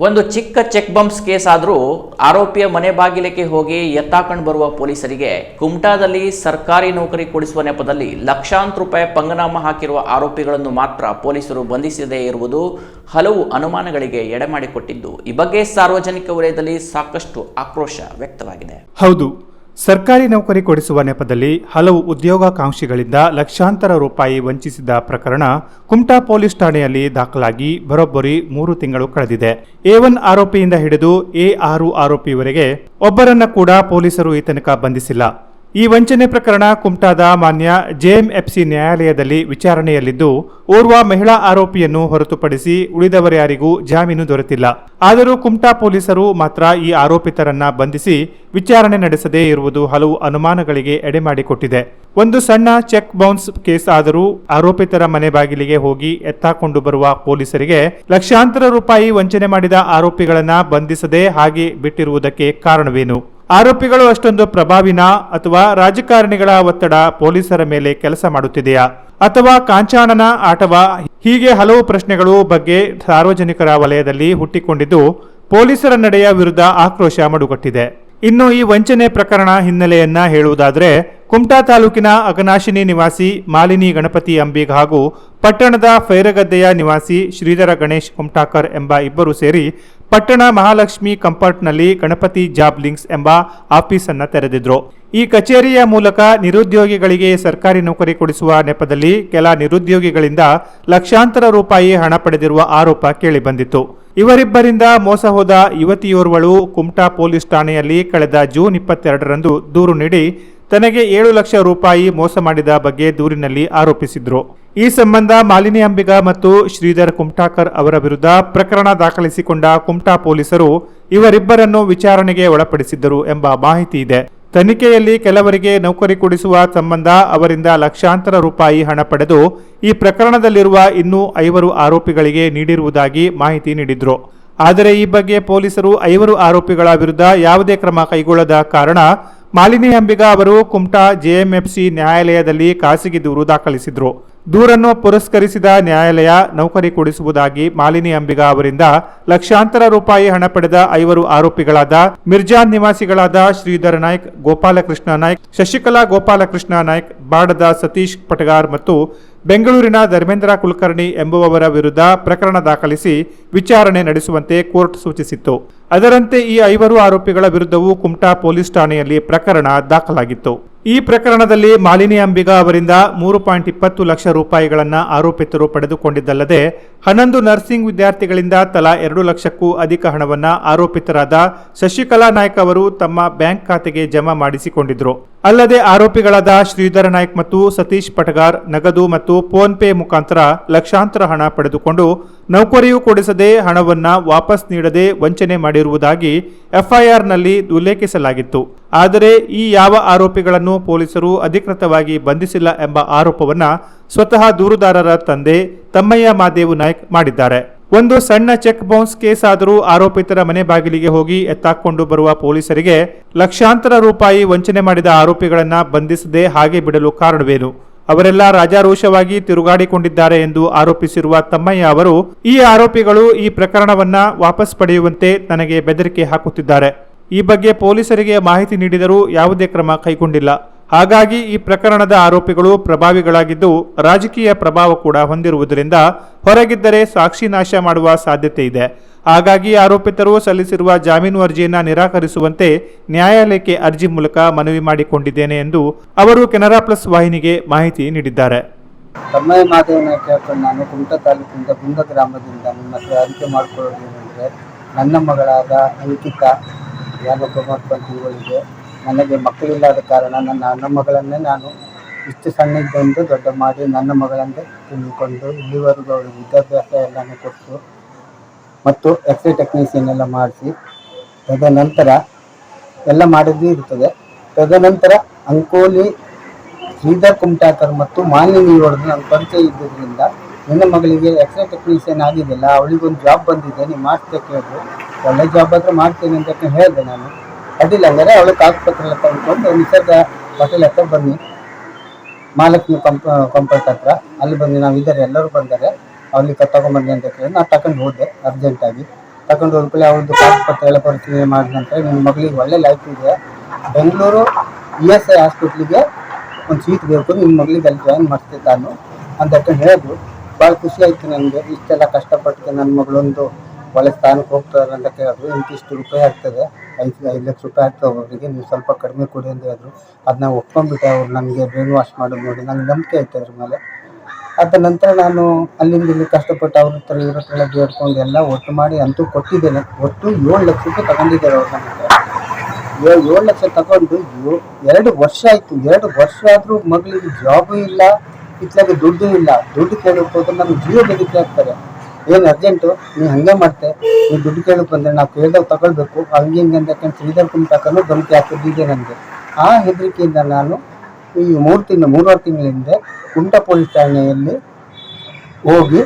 ಒಂದು ಚಿಕ್ಕ check bumps case ಆದರೂ ಆರೋಪಿಯ ಮನೆ ಬಾಗಿಲಿಗೆ ಹೋಗಿ ಎತ್ತಾಕೊಂಡು ಬರುವ ಪೊಲೀಸರಿಗೆ ಕುಮಟಾದಲ್ಲಿ ಸರ್ಕಾರಿ ನೌಕರಿ ಕೊಡಿಸುವ ನೆಪದಲ್ಲಿ ಲಕ್ಷಾಂತರ ರೂಪಾಯಿ ಪಂಗನಾಮ ಹಾಕಿರುವ ಆರೋಪಿಗಳನ್ನು ಮಾತ್ರ ಪೊಲೀಸರು ಬಂಧಿಸದೇ ಇರುವುದು ಹಲವು ಅನುಮಾನಗಳಿಗೆ ಎಡೆಮಾಡಿಕೊಟ್ಟಿದ್ದು. ಈ ಬಗ್ಗೆ ಸಾರ್ವಜನಿಕ ವಲಯದಲ್ಲಿ ಸಾಕಷ್ಟು ಆಕ್ರೋಶ ವ್ಯಕ್ತವಾಗಿದೆ. ಹೌದು. ಸರ್ಕಾರಿ ನೌಕರಿ ಕೊಡಿಸುವ ನೆಪದಲ್ಲಿ ಹಲವು ಉದ್ಯೋಗಾಕಾಂಕ್ಷಿಗಳಿಂದ ಲಕ್ಷಾಂತರ ರೂಪಾಯಿ ವಂಚಿಸಿದ ಪ್ರಕರಣ ಕುಮಟಾ ಪೊಲೀಸ್ ಠಾಣೆಯಲ್ಲಿ ದಾಖಲಾಗಿ ಬರೋಬ್ಬರಿ ಮೂರು ತಿಂಗಳು ಕಳೆದಿದೆ. ಎ ಒನ್ ಆರೋಪಿಯಿಂದ ಹಿಡಿದು ಎ ಆರು ಆರೋಪಿಯವರೆಗೆ ಒಬ್ಬರನ್ನ ಕೂಡ ಪೊಲೀಸರು ಈ ತನಕ ಬಂಧಿಸಿಲ್ಲ. ಈ ವಂಚನೆ ಪ್ರಕರಣ ಕುಮ್ಟಾದ ಮಾನ್ಯ ಜೆಎಂಎಫ್ಸಿ ನ್ಯಾಯಾಲಯದಲ್ಲಿ ವಿಚಾರಣೆಯಲ್ಲಿದ್ದು, ಓರ್ವ ಮಹಿಳಾ ಆರೋಪಿಯನ್ನು ಹೊರತುಪಡಿಸಿ ಉಳಿದವರ್ಯಾರಿಗೂ ಜಾಮೀನು ದೊರೆತಿಲ್ಲ. ಆದರೂ ಕುಮ್ಟಾ ಪೊಲೀಸರು ಮಾತ್ರ ಈ ಆರೋಪಿತರನ್ನ ಬಂಧಿಸಿ ವಿಚಾರಣೆ ನಡೆಸದೇ ಇರುವುದು ಹಲವು ಅನುಮಾನಗಳಿಗೆ ಎಡೆಮಾಡಿಕೊಟ್ಟಿದೆ ಒಂದು ಸಣ್ಣ ಚೆಕ್ ಬೌನ್ಸ್ ಕೇಸ್ ಆದರೂ ಆರೋಪಿತರ ಮನೆ ಬಾಗಿಲಿಗೆ ಹೋಗಿ ಎತ್ತಾಕೊಂಡು ಬರುವ ಪೊಲೀಸರಿಗೆ ಲಕ್ಷಾಂತರ ರೂಪಾಯಿ ವಂಚನೆ ಮಾಡಿದ ಆರೋಪಿಗಳನ್ನ ಬಂಧಿಸದೆ ಹಾಗೆ ಬಿಟ್ಟಿರುವುದಕ್ಕೆ ಕಾರಣವೇನು? ಆರೋಪಿಗಳು ಅಷ್ಟೊಂದು ಪ್ರಭಾವಿನ ಅಥವಾ ರಾಜಕಾರಣಿಗಳ ಒತ್ತಡ ಪೊಲೀಸರ ಮೇಲೆ ಕೆಲಸ ಮಾಡುತ್ತಿದೆಯಾ? ಅಥವಾ ಕಾಂಚಾಣನ ಆಟವಾ ಹೀಗೆ ಹಲವು ಪ್ರಶ್ನೆಗಳು ಬಗ್ಗೆ ಸಾರ್ವಜನಿಕರ ವಲಯದಲ್ಲಿ ಹುಟ್ಟಿಕೊಂಡಿದ್ದು ಪೊಲೀಸರ ನಡೆಯ ವಿರುದ್ಧ ಆಕ್ರೋಶ ಮಡುಗಟ್ಟಿದೆ. ಇನ್ನು ಈ ವಂಚನೆ ಪ್ರಕರಣ ಹಿನ್ನೆಲೆಯನ್ನ ಹೇಳುವುದಾದರೆ, ಕುಮಟಾ ತಾಲೂಕಿನ ಅಗನಾಶಿನಿ ನಿವಾಸಿ ಮಾಲಿನಿ ಗಣಪತಿ ಅಂಬಿಗ್ ಹಾಗೂ ಪಟ್ಟಣದ ಫೈರಗದ್ದೆಯ ನಿವಾಸಿ ಶ್ರೀಧರ ಗಣೇಶ್ ಕುಮಟಾಕರ್ ಎಂಬ ಇಬ್ಬರು ಸೇರಿ ಪಟ್ಟಣ ಮಹಾಲಕ್ಷ್ಮಿ ಕಂಪರ್ಟ್ನಲ್ಲಿ ಗಣಪತಿ ಜಾಬ್ ಲಿಂಕ್ಸ್ ಎಂಬ ಆಫೀಸನ್ನು ತೆರೆದಿದ್ರು. ಈ ಕಚೇರಿಯ ಮೂಲಕ ನಿರುದ್ಯೋಗಿಗಳಿಗೆ ಸರ್ಕಾರಿ ನೌಕರಿ ಕೊಡಿಸುವ ನೆಪದಲ್ಲಿ ಕೆಲ ನಿರುದ್ಯೋಗಿಗಳಿಂದ ಲಕ್ಷಾಂತರ ರೂಪಾಯಿ ಹಣ ಪಡೆದಿರುವ ಆರೋಪ ಕೇಳಿಬಂದಿತ್ತು. ಇವರಿಬ್ಬರಿಂದ ಮೋಸ ಹೋದ ಯುವತಿಯೋರ್ವಳು ಕುಮಟಾ ಪೊಲೀಸ್ ಠಾಣೆಯಲ್ಲಿ ಕಳೆದ ಜೂನ್ ಇಪ್ಪತ್ತೆರಡರಂದು ದೂರು ನೀಡಿ ತನಗೆ ಏಳು ಲಕ್ಷ ರೂಪಾಯಿ ಮೋಸ ಮಾಡಿದ ಬಗ್ಗೆ ದೂರಿನಲ್ಲಿ ಆರೋಪಿಸಿದ್ರು. ಈ ಸಂಬಂಧ ಮಾಲಿನಿ ಅಂಬಿಗ ಮತ್ತು ಶ್ರೀಧರ್ ಕುಮಟಾಕರ್ ಅವರ ವಿರುದ್ಧ ಪ್ರಕರಣ ದಾಖಲಿಸಿಕೊಂಡ ಕುಮಟಾ ಪೊಲೀಸರು ಇವರಿಬ್ಬರನ್ನು ವಿಚಾರಣೆಗೆ ಒಳಪಡಿಸಿದ್ದರು ಎಂಬ ಮಾಹಿತಿ ಇದೆ. ತನಿಖೆಯಲ್ಲಿ ಕೆಲವರಿಗೆ ನೌಕರಿ ಕೊಡಿಸುವ ಸಂಬಂಧ ಅವರಿಂದ ಲಕ್ಷಾಂತರ ರೂಪಾಯಿ ಹಣ ಪಡೆದು ಈ ಪ್ರಕರಣದಲ್ಲಿರುವ ಇನ್ನೂ ಐವರು ಆರೋಪಿಗಳಿಗೆ ನೀಡಿರುವುದಾಗಿ ಮಾಹಿತಿ ನೀಡಿದ್ರು. ಆದರೆ ಈ ಬಗ್ಗೆ ಪೊಲೀಸರು ಐವರು ಆರೋಪಿಗಳ ವಿರುದ್ಧ ಯಾವುದೇ ಕ್ರಮ ಕೈಗೊಳ್ಳದ ಕಾರಣ ಮಾಲಿನಿ ಅಂಬಿಗ ಅವರು ಕುಮಟಾ ಜೆಎಂಎಫ್ಸಿ ನ್ಯಾಯಾಲಯದಲ್ಲಿ ಖಾಸಗಿ ದೂರು ದಾಖಲಿಸಿದ್ರು. ದೂರನ್ನು ಪುರಸ್ಕರಿಸಿದ ನ್ಯಾಯಾಲಯ ನೌಕರಿ ಕೊಡಿಸುವುದಾಗಿ ಮಾಲಿನಿ ಅಂಬಿಗಾ ಅವರಿಂದ ಲಕ್ಷಾಂತರ ರೂಪಾಯಿ ಹಣ ಪಡೆದ ಐವರು ಆರೋಪಿಗಳಾದ ಮಿರ್ಜಾನ್ ನಿವಾಸಿಗಳಾದ ಶ್ರೀಧರ ನಾಯ್ಕ್, ಗೋಪಾಲಕೃಷ್ಣ ನಾಯ್ಕ್, ಶಶಿಕಲಾ ಗೋಪಾಲಕೃಷ್ಣ ನಾಯ್ಕ್, ಬಾಡದ ಸತೀಶ್ ಪಟಗಾರ್ ಮತ್ತು ಬೆಂಗಳೂರಿನ ಧರ್ಮೇಂದ್ರ ಕುಲಕರ್ಣಿ ಎಂಬುವವರ ವಿರುದ್ಧ ಪ್ರಕರಣ ದಾಖಲಿಸಿ ವಿಚಾರಣೆ ನಡೆಸುವಂತೆ ಕೋರ್ಟ್ ಸೂಚಿಸಿತ್ತು. ಅದರಂತೆ ಈ ಐವರು ಆರೋಪಿಗಳ ವಿರುದ್ಧವೂ ಕುಮಟಾ ಪೊಲೀಸ್ ಠಾಣೆಯಲ್ಲಿ ಪ್ರಕರಣ ದಾಖಲಾಗಿತ್ತು. ಈ ಪ್ರಕರಣದಲ್ಲಿ ಮಾಲಿನಿ ಅಂಬಿಗಾ ಅವರಿಂದ ಮೂರು ಪಾಯಿಂಟ್ ಇಪ್ಪತ್ತು ಲಕ್ಷ ರೂಪಾಯಿಗಳನ್ನು ಆರೋಪಿತರು ಪಡೆದುಕೊಂಡಿದ್ದಲ್ಲದೆ ಹನ್ನೊಂದು ನರ್ಸಿಂಗ್ ವಿದ್ಯಾರ್ಥಿಗಳಿಂದ ತಲಾ ಎರಡು ಲಕ್ಷಕ್ಕೂ ಅಧಿಕ ಹಣವನ್ನು ಆರೋಪಿತರಾದ ಶಶಿಕಲಾ ನಾಯ್ಕ್ ಅವರು ತಮ್ಮ ಬ್ಯಾಂಕ್ ಖಾತೆಗೆ ಜಮಾ ಮಾಡಿಸಿಕೊಂಡಿದ್ದರು ಅಲ್ಲದೆ ಆರೋಪಿಗಳಾದ ಶ್ರೀಧರ ನಾಯ್ಕ್ ಮತ್ತು ಸತೀಶ್ ಪಟಗಾರ್, ನಗದು ಮತ್ತು ಫೋನ್ ಪೇ ಮುಖಾಂತರ ಲಕ್ಷಾಂತರ ಹಣ ಪಡೆದುಕೊಂಡು ನೌಕರಿಯೂ ಕೊಡಿಸದೆ ಹಣವನ್ನು ವಾಪಸ್ ನೀಡದೆ ವಂಚನೆ ಮಾಡಿರುವುದಾಗಿ ಎಫ್ಐಆರ್ನಲ್ಲಿ ಉಲ್ಲೇಖಿಸಲಾಗಿತ್ತು. ಆದರೆ ಈ ಯಾವ ಆರೋಪಿಗಳನ್ನು ಪೊಲೀಸರು ಅಧಿಕೃತವಾಗಿ ಬಂಧಿಸಿಲ್ಲ ಎಂಬ ಆರೋಪವನ್ನ ಸ್ವತಃ ದೂರುದಾರರ ತಂದೆ ತಮ್ಮಯ್ಯ ಮಾದೇವು ನಾಯ್ಕ್ ಮಾಡಿದ್ದಾರೆ. ಒಂದು ಸಣ್ಣ ಚೆಕ್ ಬೌನ್ಸ್ ಕೇಸ್ ಆದರೂ ಆರೋಪಿತರ ಮನೆ ಬಾಗಿಲಿಗೆ ಹೋಗಿ ಎತ್ತಾಕೊಂಡು ಬರುವ ಪೊಲೀಸರಿಗೆ ಲಕ್ಷಾಂತರ ರೂಪಾಯಿ ವಂಚನೆ ಮಾಡಿದ ಆರೋಪಿಗಳನ್ನು ಬಂಧಿಸದೆ ಹಾಗೆ ಬಿಡಲು ಕಾರಣವೇನು? ಅವರೆಲ್ಲ ರಾಜಾರೋಷವಾಗಿ ತಿರುಗಾಡಿಕೊಂಡಿದ್ದಾರೆ ಎಂದು ಆರೋಪಿಸಿರುವ ತಮ್ಮಯ್ಯ ಅವರು, ಈ ಆರೋಪಿಗಳು ಈ ಪ್ರಕರಣವನ್ನ ವಾಪಸ್ ಪಡೆಯುವಂತೆ ನನಗೆ ಬೆದರಿಕೆ ಹಾಕುತ್ತಿದ್ದಾರೆ. ಈ ಬಗ್ಗೆ ಪೊಲೀಸರಿಗೆ ಮಾಹಿತಿ ನೀಡಿದರೂ ಯಾವುದೇ ಕ್ರಮ ಕೈಗೊಂಡಿಲ್ಲ. ಹಾಗಾಗಿ ಈ ಪ್ರಕರಣದ ಆರೋಪಿಗಳು ಪ್ರಭಾವಿಗಳಾಗಿದ್ದು ರಾಜಕೀಯ ಪ್ರಭಾವ ಕೂಡ ಹೊಂದಿರುವುದರಿಂದ ಹೊರಗಿದ್ದರೆ ಸಾಕ್ಷಿ ನಾಶ ಮಾಡುವ ಸಾಧ್ಯತೆ ಇದೆ. ಹಾಗಾಗಿ ಆರೋಪಿತರು ಸಲ್ಲಿಸಿರುವ ಜಾಮೀನು ಅರ್ಜಿಯನ್ನು ನಿರಾಕರಿಸುವಂತೆ ನ್ಯಾಯಾಲಯಕ್ಕೆ ಅರ್ಜಿ ಮೂಲಕ ಮನವಿ ಮಾಡಿಕೊಂಡಿದ್ದೇನೆ ಎಂದು ಅವರು ಕೆನರಾ ಪ್ಲಸ್ ವಾಹಿನಿಗೆ ಮಾಹಿತಿ ನೀಡಿದ್ದಾರೆ. ತಮ್ಮಯ್ಯ ಮಾದೇವನ ಕೇಳ್ಕೊಂಡು ನಾನು ಕುಮಟ ತಾಲೂಕಿನಿಂದ ಕುಂದ ಗ್ರಾಮದಿಂದ ನಿಮ್ಮ ಹತ್ರ ಅರಿಕೆ ಮಾಡಿಕೊಳ್ಳೋದು ಏನಂದರೆ ನನ್ನ ಮಗಳಾದ ಅಂಕಿತಾ ಯಾದವ ಇವಳಿಗೆ ನನಗೆ ಮಕ್ಕಳಿಲ್ಲದ ಕಾರಣ ನನ್ನ ಅಣ್ಣ ಮಗಳನ್ನೇ ನಾನು ಇಷ್ಟು ಸಣ್ಣದೊಂದು ದೊಡ್ಡ ಮಾಡಿ ನನ್ನ ಮಗಳಂದೇ ತಿಳಿದುಕೊಂಡು ಇಲ್ಲಿವರೆಗೂ ಅವಳಿಗೆ ವಿದ್ಯಾಭ್ಯಾಸ ಎಲ್ಲನೂ ಕೊಟ್ಟು ಮತ್ತು ಎಕ್ಸ್ರೇ ಟೆಕ್ನಿಷಿಯನ್ ಎಲ್ಲ ಮಾಡಿಸಿ, ತದನಂತರ ಎಲ್ಲ ಮಾಡಿದ್ದೇ ಇರ್ತದೆ. ತದನಂತರ ಅಂಕೋಲಿ, ಶ್ರೀಧರ್ ಕುಮಟಾಕರ್ ಮತ್ತು ಮಾಲಿನಿ ಹೊಡೆದು ನನ್ನ ಪರಿಚಯ ಇದ್ದಿದ್ದರಿಂದ ನನ್ನ ಮಗಳಿಗೆ ಎಕ್ಸ್ರೇ ಟೆಕ್ನಿಷಿಯನ್ ಆಗಿದೆಯಲ್ಲ ಅವಳಿಗೊಂದು ಜಾಬ್ ಬಂದಿದೆ ನೀವು ಕೇಳಿದ್ರು ಒಳ್ಳೆ ಜಾಬ್ ಆದರೆ ಮಾಡ್ತೇನೆ ಅಂತ ಹೇಳಿದೆ ನಾನು. ಅಡ್ಡಿಲ್ಲ ಅಂದರೆ ಅವಳು ಕಾಗಪತ್ರ ಎಲ್ಲ ತಗೊಂಡು ನಿಸರ್ಗ ಹೋಟೆಲ್ ಹತ್ರ ಬನ್ನಿ. ಮಾಲಕ್ಷ್ಮಿ ಕಂಪ ಕಂಪರ್ಟ್ ಹತ್ರ. ಅಲ್ಲಿ ಬಂದು ನಾವು ಇದ್ದಾರೆ, ಎಲ್ಲರೂ ಬಂದರೆ. ಅವ್ರಿಗೆ ತಗೊಂಬನ್ನಿ ಅಂತ ಕೇಳಿ ನಾನು ತಗೊಂಡು ಹೋದೆ ಅರ್ಜೆಂಟಾಗಿ ತಗೊಂಡು ಹೋದ್ಕೊಳ್ಳಿ ಅವ್ರದ್ದು ಪಾಸ್ಪೋರ್ಟ್ ಎಲ್ಲ ಪರಿಶೀಲನೆ ಮಾಡಿದ ನಂತರ ನಿಮ್ಮ ಮಗಳಿಗೆ ಒಳ್ಳೆ ಲೈಫ್ ಇದೆ. ಬೆಂಗಳೂರು ಇ ಎಸ್ ಐ ಹಾಸ್ಪಿಟ್ಲಿಗೆ ಒಂದು ಸೀಟ್ ಬೇಕು ನಿಮ್ಮ ಮಗಳಿಗೆ ಅಲ್ಲಿ ಜಾಯಿನ್ ಮಾಡ್ತಿದ್ದಾನು ಅಂತ ಹೇಳಿದ್ರು ಭಾಳ ಖುಷಿ ಆಯಿತು ನನಗೆ, ಇಷ್ಟೆಲ್ಲ ಕಷ್ಟಪಟ್ಟು ನನ್ನ ಮಗಳೊಂದು ಒಳ್ಳೆ ಸ್ಥಾನಕ್ಕೆ ಹೋಗ್ತಾರೆ ಅಂತ ಕೇಳಿದ್ರು. ಇಂತಿಷ್ಟು ರೂಪಾಯಿ ಆಗ್ತದೆ. ಐದು ಐದು ಲಕ್ಷ ರೂಪಾಯಿ ಆಗ್ತದೆ ಒಬ್ಬರಿಗೆ ನೀವು ಸ್ವಲ್ಪ ಕಡಿಮೆ ಕೊಡಿ ಅಂತ ಹೇಳಿದ್ರು. ಅದನ್ನ ಒಪ್ಕೊಂಡ್ಬಿಟ್ಟೆ ಅವ್ರು ನನಗೆ ಬ್ರೈನ್ ವಾಶ್ ಮಾಡೋದು ನೋಡಿ. ನನಗೆ ನಂಬಿಕೆ ಆಯ್ತು ಅದ್ರ ಮೇಲೆ. ಅದ ನಂತರ ನಾನು ಅಲ್ಲಿಂದ ಇಲ್ಲಿ ಕಷ್ಟಪಟ್ಟು ಅವ್ರ ಹತ್ರ, ಇವ್ರ ಹತ್ರ ಬೇಡ್ಕೊಂಡು ಎಲ್ಲ ಒಟ್ಟು ಮಾಡಿ ಅಂತೂ ಕೊಟ್ಟಿದ್ದೇನೆ. ಒಟ್ಟು ಏಳು ಲಕ್ಷ ರೂಪಾಯಿ ತಗೊಂಡಿದ್ದಾರೆ ಅವ್ರು ನನ್ನ ಹತ್ರ. ಏಳು ಏಳು ಲಕ್ಷ ತಗೊಂಡು ಎರಡು ವರ್ಷ ಆಯ್ತು. ಎರಡು ವರ್ಷ ಆದರೂ ಮಗಳಿಗೆ ಜಾಬು ಇಲ್ಲ ಇತ್ಲಾಗೆ ದುಡ್ಡು ಇಲ್ಲ. ದುಡ್ಡು ಕೇಳಕ್ ಹೋದ್ರೆ ನಮ್ಗೆ ಜೀವ ಬೆದರಿಕೆ ಆಗ್ತಾರೆ ಏನು ಅರ್ಜೆಂಟು ನೀವು ಹಂಗೆ ಮಾಡ್ತೆ. ನೀವು ದುಡ್ಡು ಕೇಳಕ್ ಬಂದ್ರೆ ನಾವು ಕೇಳ್ದಾಗ ತಗೊಳ್ಬೇಕು. ಹಂಗೆ ಹಿಂಗೆ ಅಂತ ಶ್ರೀಧರ್ ಕುಂಟಕನು ಧಮಕಿ ಹಾಕಿದ್ದಿದೆ ನನಗೆ. ಆ ಹೆದರಿಕೆಯಿಂದ ನಾನು ಈ ಮೂರು ತಿಂಗಳು, ಮೂರುವರೆ ತಿಂಗಳ ಹಿಂದೆ ಕುಂಟ ಪೊಲೀಸ್ ಠಾಣೆಯಲ್ಲಿ ಹೋಗಿ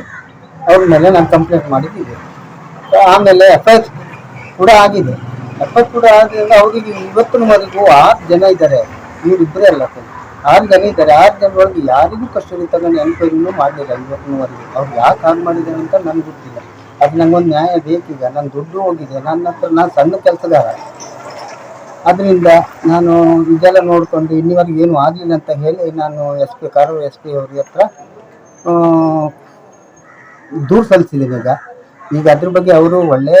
ಅವ್ರ ಮೇಲೆ ನಾನು ಕಂಪ್ಲೇಂಟ್ ಮಾಡಿದ್ದೀನಿ. ಆಮೇಲೆ ಎಫ್ ಐ ಕೂಡ ಆಗಿದೆ. ಎಫ್ ಐ ಕೂಡ ಆಗಿದ್ರೆ ಅವರಿಗೆ ಇವತ್ತಿನವರೆಗೂ ಆರು ಜನ ಇದ್ದಾರೆ. ಇವರಿಬ್ಬರೇ ಅಲ್ಲ. ಆರು ಜನ ಇದ್ದಾರೆ ಆರು ಜನ ಒಳಗೆ ಯಾರಿಗೂ ಕಸ್ಟಡಿ ತಗೊಂಡು ಎನ್ಕ್ವೈರಿನೂ ಮಾಡಲಿಲ್ಲ. ಇವತ್ತಿನವರೆಗೆ ಅವ್ರು ಯಾಕೆ ಹಾಗೆ ಮಾಡಿದ್ದಾರೆ ಅಂತ ನನಗೆ ಗೊತ್ತಿಲ್ಲ. ಅದು ನಂಗೊಂದು ನ್ಯಾಯ ಬೇಕೀಗ ನನ್ನ ದುಡ್ಡು ಹೋಗಿದೆ. ನನ್ನ ಹತ್ರ ನಾನು ಸಣ್ಣ ಕೆಲಸಗಾರ. ಅದರಿಂದ ನಾನು ಇದೆಲ್ಲ ನೋಡಿಕೊಂಡು ಇನ್ನಿವರೆಗೆ ಏನು ಆಗಲಿಲ್ಲ ಅಂತ ಹೇಳಿ ನಾನು S P car, S P ಅವ್ರಿಗೆ ಹತ್ರ ದೂರು ಸಲ್ಲಿಸಿದ್ದೀನಿ ಈಗ. ಈಗ ಅದ್ರ ಬಗ್ಗೆ ಅವರು ಒಳ್ಳೆ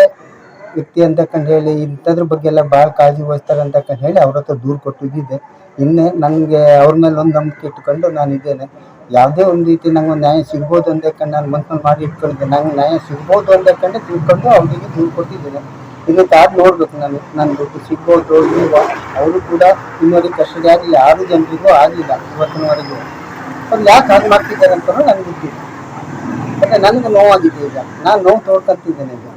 ವ್ಯಕ್ತಿ ಅಂತಕ್ಕಂಡು ಹೇಳಿ, ಇಂಥದ್ರ ಬಗ್ಗೆ ಎಲ್ಲ ಭಾಳ ಕಾಳಜಿ ವಹಿಸ್ತಾರೆ ಅಂತಕ್ಕಂಡು ಹೇಳಿ ಅವ್ರ ಹತ್ರ ದೂರು ಕೊಟ್ಟಿದ್ದೆ ಇನ್ನೇ ನನಗೆ ಅವ್ರ ಮೇಲೆ ಒಂದು ನಂಬಿಕೆ ಇಟ್ಕೊಂಡು ನಾನು ಇದ್ದೇನೆ. ಯಾವುದೇ ಒಂದು ರೀತಿ ನಂಗೆ ನ್ಯಾಯ ಸಿಗ್ಬೋದು ಅಂತಕ್ಕಂಡು ನಾನು ಮನ್ಸಲ್ಲಿ ಮಾಡಿ ಇಟ್ಕೊಂಡಿದ್ದೆ. ನಂಗೆ ನ್ಯಾಯ ಸಿಗ್ಬೋದು ಅಂತಕ್ಕಂಡು ತಿಳ್ಕೊಂಡು ಅವರಿಗೆ ದೂರು ಕೊಟ್ಟಿದ್ದೇನೆ. ಇನ್ನು ಕಾದ್ ನೋಡ್ಬೇಕು ನಾನು, ನನ್ನ ದುಡ್ಡು ಸಿಗ್ಬೋದು ಇಲ್ವಾ. ಅವರು ಕೂಡ ಇನ್ನೂವರೆಗೆ ಕಷ್ಟ ಆಗಿ ಯಾರು ಜನರಿಗೂ ಆಗಿಲ್ಲ ಇವತ್ತಿನವರೆಗೂ. ಅವ್ರು ಯಾಕೆ ಹಾಗೆ ಮಾಡ್ತಿದ್ದಾರೆ ಅಂತ ನನಗೆ ಗೊತ್ತಿಲ್ಲ. ಮತ್ತೆ ನನಗೆ ನೋವಾಗಿದೆ ಈಗ. ನಾನು ನೋವು ತೋಡ್ಕೊಂತಿದ್ದೇನೆ ಈಗ.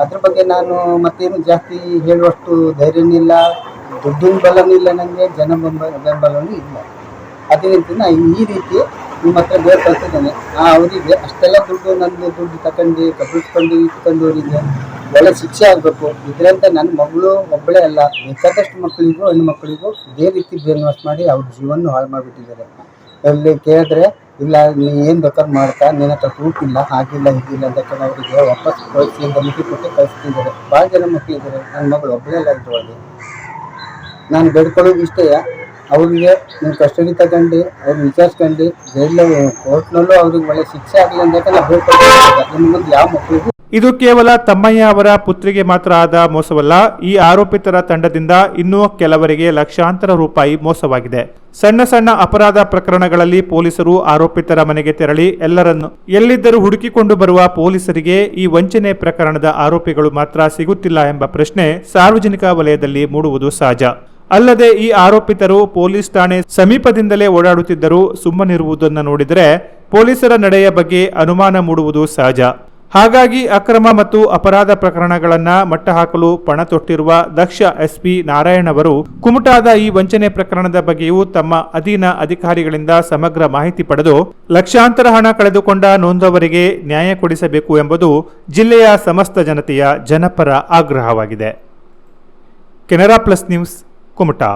ಅದ್ರ ಬಗ್ಗೆ ನಾನು ಮತ್ತೇನು ಜಾಸ್ತಿ ಹೇಳುವಷ್ಟು ಧೈರ್ಯನೂ ಇಲ್ಲ ದುಡ್ಡಿನ ಬಲನೂ ಇಲ್ಲ ನನಗೆ ಜನ ಬೆಂಬಲ ಬೆಂಬಲನೂ ಇಲ್ಲ. ನಾ ಈ ರೀತಿ ನಿಮ್ಮ ಹತ್ರ ಬೇಡ್ಕೊಳ್ತಿದ್ದೇನೆ ಆ ಅವರಿಗೆ ಅಷ್ಟೆಲ್ಲ ದುಡ್ಡು ನನಗೆ ದುಡ್ಡು ತಕೊಂಡು ಕಬ್ಬಿಸ್ಕೊಂಡು, ಇಟ್ಕೊಂಡು ಅವರಿಗೆ ಒಳ್ಳೆ ಶಿಕ್ಷೆ ಆಗಬೇಕು. ಇದರಿಂದ ನನ್ನ ಮಗಳು ಒಬ್ಬಳೇ ಅಲ್ಲ, ಬೇಕಾದಷ್ಟು ಮಕ್ಕಳಿಗೂ, ಹೆಣ್ಣು ಮಕ್ಕಳಿಗೂ ಇದೇ ರೀತಿ ಬೇನ್ವಾಸ್ ಮಾಡಿ ಅವ್ರ ಜೀವನ ಹಾಳು ಮಾಡಿಬಿಟ್ಟಿದ್ದಾರೆ. ಅಲ್ಲಿ ಕೇಳಿದ್ರೆ, ಇಲ್ಲ, ನೀ ಏನು ಬೇಕಾದ್ರೆ ಮಾಡ್ತಾ ನಿನ್ನ ಹತ್ರ ಕೂತಿಲ್ಲ ಹಾಗಿಲ್ಲ, ಹೀಗಿಲ್ಲ ಅಂತ ಅವರಿಗೆ ವಾಪಸ್ ಕಳಿಸಿ ಮಿತಿ ಕೊಟ್ಟು ಕಳಿಸ್ತಿದ್ದಾರೆ. ಭಾಳ ಜನ ಮಕ್ಕಳಿದ್ದಾರೆ ನನ್ನ ಮಗಳು ಒಬ್ಬಳೇ ಅಲ್ಲ ಇದ್ರೊಳಗೆ. ನಾನು ಬೇಡ್ಕೊಳ್ಳೋದು ಇಷ್ಟೇ. ಅವ್ರಿಗೆ ನೀವು ಕಸ್ಟಡಿ ತಗೊಂಡು, ಅವ್ರು ವಿಚಾರಿಸ್ಕೊಂಡು ಜೈಲ ಕೋರ್ಟ್ನಲ್ಲೂ ಅವ್ರಿಗೆ ಒಳ್ಳೆ ಶಿಕ್ಷೆ ಆಗಲಿ ಅಂತ ನಾವು ಮುಂದೆ ಯಾವ ಮಕ್ಕಳಿಗೂ ಇದು ಕೇವಲ ತಮ್ಮಯ್ಯ ಅವರ ಪುತ್ರಿಗೆ ಮಾತ್ರ ಆದ ಮೋಸವಲ್ಲ, ಈ ಆರೋಪಿತರ ತಂಡದಿಂದ ಇನ್ನೂ ಕೆಲವರಿಗೆ ಲಕ್ಷಾಂತರ ರೂಪಾಯಿ ಮೋಸವಾಗಿದೆ. ಸಣ್ಣ ಸಣ್ಣ ಅಪರಾಧ ಪ್ರಕರಣಗಳಲ್ಲಿ ಪೊಲೀಸರು ಆರೋಪಿತರ ಮನೆಗೆ ತೆರಳಿ ಎಲ್ಲರನ್ನು ಎಲ್ಲಿದ್ದರೂ ಹುಡುಕಿಕೊಂಡು ಬರುವ ಪೊಲೀಸರಿಗೆ ಈ ವಂಚನೆ ಪ್ರಕರಣದ ಆರೋಪಿಗಳು ಮಾತ್ರ ಸಿಗುತ್ತಿಲ್ಲ ಎಂಬ ಪ್ರಶ್ನೆ ಸಾರ್ವಜನಿಕ ವಲಯದಲ್ಲಿ ಮೂಡುವುದು ಸಹಜ. ಅಲ್ಲದೆ ಈ ಆರೋಪಿತರು ಪೊಲೀಸ್ ಠಾಣೆ ಸಮೀಪದಿಂದಲೇ ಓಡಾಡುತ್ತಿದ್ದರು ಸುಮ್ಮನಿರುವುದನ್ನು ನೋಡಿದರೆ ಪೊಲೀಸರ ನಡೆಯ ಬಗ್ಗೆ ಅನುಮಾನ ಮೂಡುವುದು ಸಹಜ. ಹಾಗಾಗಿ ಅಕ್ರಮ ಮತ್ತು ಅಪರಾಧ ಪ್ರಕರಣಗಳನ್ನ ಮಟ್ಟಹಾಕಲು ಪಣ ತೊಟ್ಟಿರುವ ದಕ್ಷ ಎಸ್ಪಿ ನಾರಾಯಣ್ ಅವರು ಕುಮಟಾದ ಈ ವಂಚನೆ ಪ್ರಕರಣದ ಬಗ್ಗೆಯೂ ತಮ್ಮ ಅಧೀನ ಅಧಿಕಾರಿಗಳಿಂದ ಸಮಗ್ರ ಮಾಹಿತಿ ಪಡೆದು ಲಕ್ಷಾಂತರ ಹಣ ಕಳೆದುಕೊಂಡ ನೊಂದವರಿಗೆ ನ್ಯಾಯ ಕೊಡಿಸಬೇಕು ಎಂಬುದು ಜಿಲ್ಲೆಯ ಸಮಸ್ತ ಜನತೆಯ ಜನಪರ ಆಗ್ರಹವಾಗಿದೆ. Canara plus news Kumta